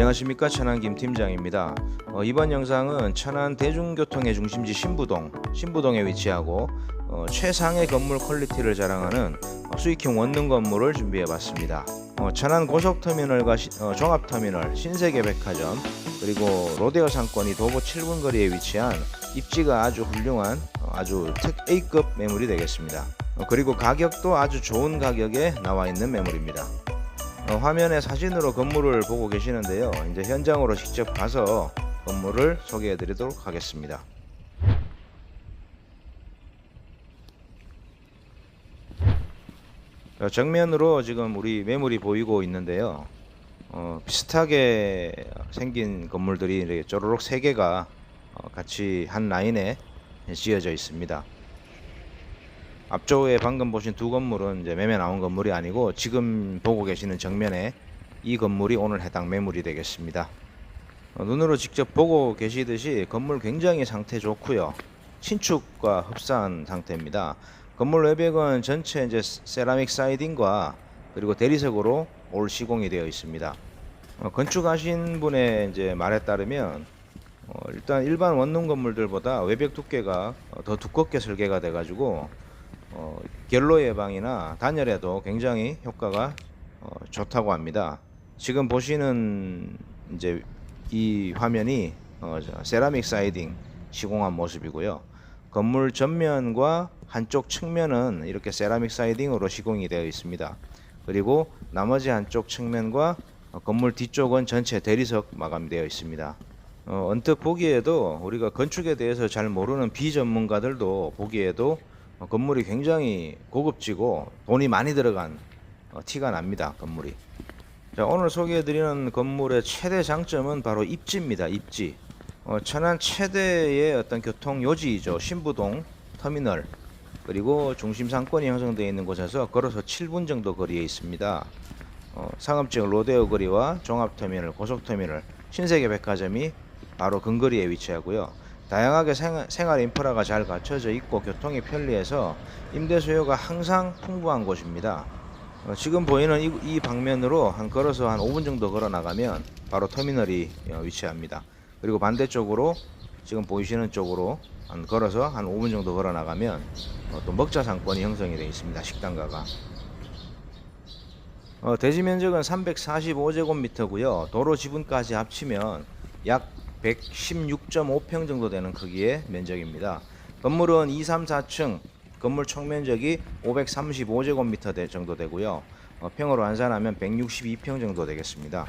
안녕하십니까 천안 김 팀장입니다. 어, 이번 영상은 천안 대중교통의 중심지 신부동, 신부동에 위치하고 어, 최상의 건물 퀄리티를 자랑하는 어, 수익형 원룸 건물을 준비해봤습니다. 어, 천안 고속터미널과 시- 어, 종합터미널, 신세계백화점 그리고 로데오 상권이 도보 7분 거리에 위치한 입지가 아주 훌륭한 어, 아주 특 A급 매물이 되겠습니다. 어, 그리고 가격도 아주 좋은 가격에 나와 있는 매물입니다. 어, 화면에 사진으로 건물을 보고 계시는데요. 이제 현장으로 직접 가서 건물을 소개해 드리도록 하겠습니다. 자, 정면으로 지금 우리 매물이 보이고 있는데요. 어, 비슷하게 생긴 건물들이 이렇게 쪼르륵 세 개가 어, 같이 한 라인에 지어져 있습니다. 앞쪽에 방금 보신 두 건물은 이제 매매 나온 건물이 아니고 지금 보고 계시는 정면에 이 건물이 오늘 해당 매물이 되겠습니다. 어, 눈으로 직접 보고 계시듯이 건물 굉장히 상태 좋고요. 신축과 흡사한 상태입니다. 건물 외벽은 전체 이제 세라믹 사이딩과 그리고 대리석으로 올 시공이 되어 있습니다. 어, 건축하신 분의 이제 말에 따르면 어, 일단 일반 원룸 건물들보다 외벽 두께가 어, 더 두껍게 설계가 돼가지고 어, 결로 예방이나 단열에도 굉장히 효과가 어, 좋다고 합니다. 지금 보시는 이제 이 화면이 어, 저 세라믹 사이딩 시공한 모습이고요. 건물 전면과 한쪽 측면은 이렇게 세라믹 사이딩으로 시공이 되어 있습니다. 그리고 나머지 한쪽 측면과 어, 건물 뒤쪽은 전체 대리석 마감되어 있습니다. 어, 언뜻 보기에도 우리가 건축에 대해서 잘 모르는 비전문가들도 보기에도 어, 건물이 굉장히 고급지고 돈이 많이 들어간 어, 티가 납니다. 건물이. 자, 오늘 소개해드리는 건물의 최대 장점은 바로 입지입니다. 입지. 어, 천안 최대의 어떤 교통 요지이죠. 신부동 터미널 그리고 중심 상권이 형성되어 있는 곳에서 걸어서 7분 정도 거리에 있습니다. 어, 상업지역 로데오 거리와 종합터미널, 고속터미널, 신세계 백화점이 바로 근거리에 위치하고요. 다양하게 생, 생활 인프라가 잘 갖춰져 있고 교통이 편리해서 임대 수요가 항상 풍부한 곳입니다. 어, 지금 보이는 이, 이 방면으로 한 걸어서 한 5분 정도 걸어 나가면 바로 터미널이 어, 위치합니다. 그리고 반대쪽으로 지금 보이시는 쪽으로 한 걸어서 한 5분 정도 걸어 나가면 어, 또 먹자 상권이 형성이 되어 있습니다. 식당가가. 어, 대지 면적은 345제곱미터고요. 도로 지분까지 합치면 약 116.5평 정도 되는 크기의 면적입니다. 건물은 2, 3, 4층 건물 총 면적이 535제곱미터 대- 정도 되고요. 어, 평으로 환산하면 162평 정도 되겠습니다.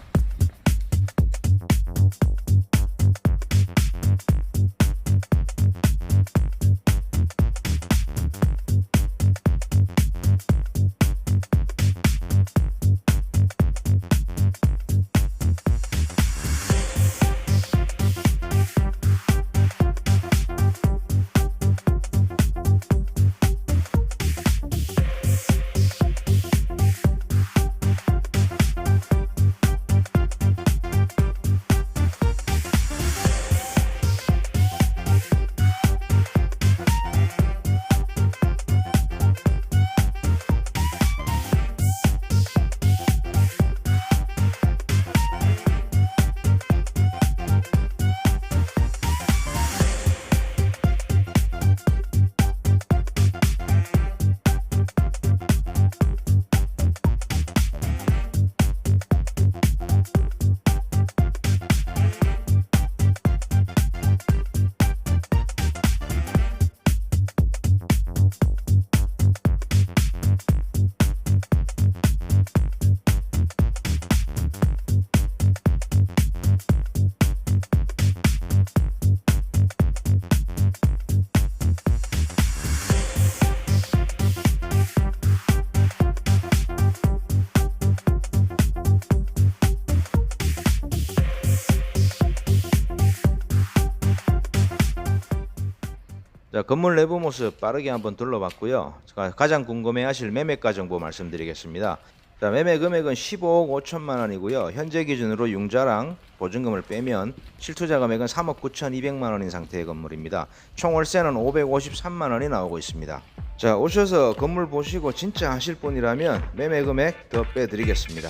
자, 건물 내부 모습 빠르게 한번 둘러봤고요. 자, 가장 궁금해하실 매매가 정보 말씀드리겠습니다. 자, 매매 금액은 15억 5천만 원이고요. 현재 기준으로 융자랑 보증금을 빼면 실투자 금액은 3억 9천2백만 원인 상태의 건물입니다. 총 월세는 553만 원이 나오고 있습니다. 자, 오셔서 건물 보시고 진짜 하실 분이라면 매매 금액 더 빼드리겠습니다.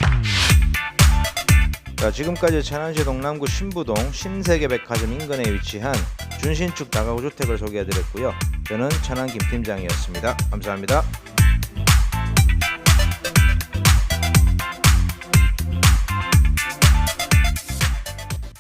자, 지금까지 천안시 동남구 신부동 신세계백화점 인근에 위치한 준신축 다가구 주택을 소개해드렸고요. 저는 천안 김 팀장이었습니다. 감사합니다.